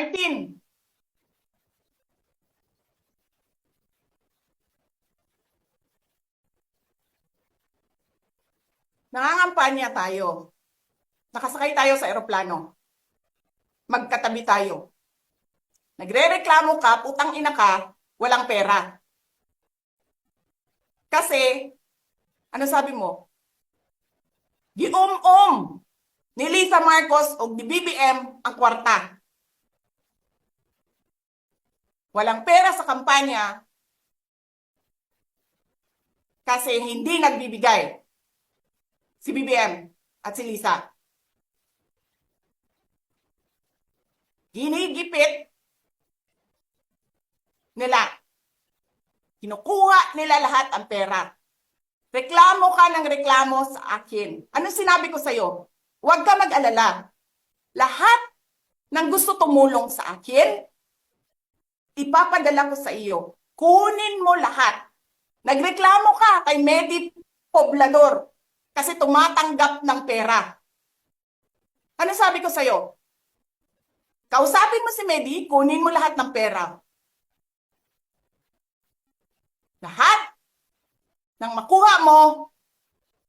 Martin. Nangangampanya tayo. Nakasakay tayo sa eroplano. Magkatabi tayo. Nagre-reklamo ka, putang ina ka, walang pera. Kasi, ano sabi mo? Gium-um ni Lisa Marcos o ni BBM ang kwarta. Walang pera sa kampanya kasi hindi nagbibigay si BBM at si Lisa. Ginigipit nila. Kinukuha nila lahat ang pera. Reklamo ka ng reklamo sa akin. Ano sinabi ko sa'yo? Huwag ka mag-alala. Lahat ng gusto tumulong sa akin, ipapadala ko sa iyo. Kunin mo lahat. Nagreklamo ka kay Medi Poblador kasi tumatanggap ng pera. Ano sabi ko sa'yo? Kausapin mo si Medi, kunin mo lahat ng pera. Lahat ng makuha mo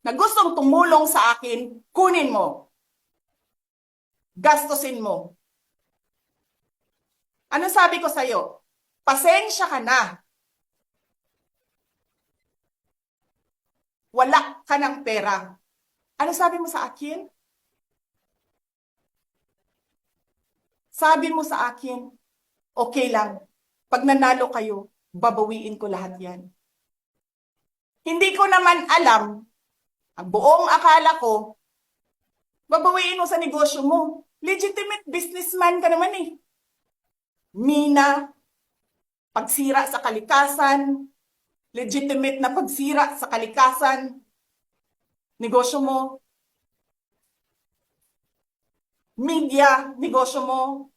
na gustong tumulong sa akin, kunin mo. Gastusin mo. Ano sabi ko sa'yo? Pasensya ka na. Wala ka ng pera. Ano sabi mo sa akin? Sabi mo sa akin, okay lang. Pag nanalo kayo, babawiin ko lahat yan. Hindi ko naman alam, ang buong akala ko, babawiin mo sa negosyo mo. Legitimate businessman ka naman eh. Mina, pagsira sa kalikasan, legitimate na pagsira sa kalikasan, negosyo mo, media, negosyo mo,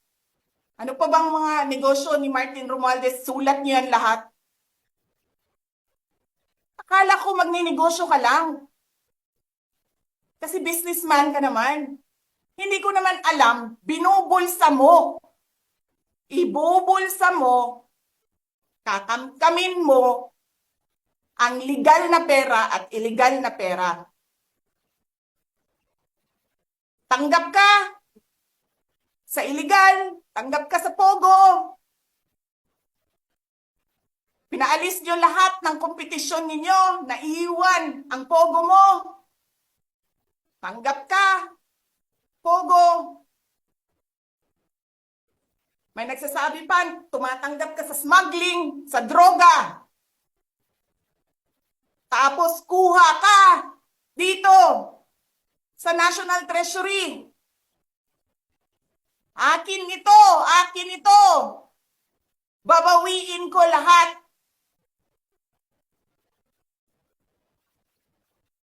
ano pa bang mga negosyo ni Martin Romualdez, sulat niyo yan lahat. Akala ko magninegosyo ka lang. Kasi businessman ka naman. Hindi ko naman alam, binubulsa mo. Ibubulsa mo, kakamkamin mo, ang legal na pera at illegal na pera. Tanggap ka sa illegal, tanggap ka sa pogo. Pinaalis nyo lahat ng kompetisyon ninyo, naiiwan ang pogo mo. Tanggap ka, pogo. May nagsasabi pa, tumatanggap ka sa smuggling, sa droga. Tapos kuha ka dito sa National Treasury. Akin ito, akin ito. Babawiin ko lahat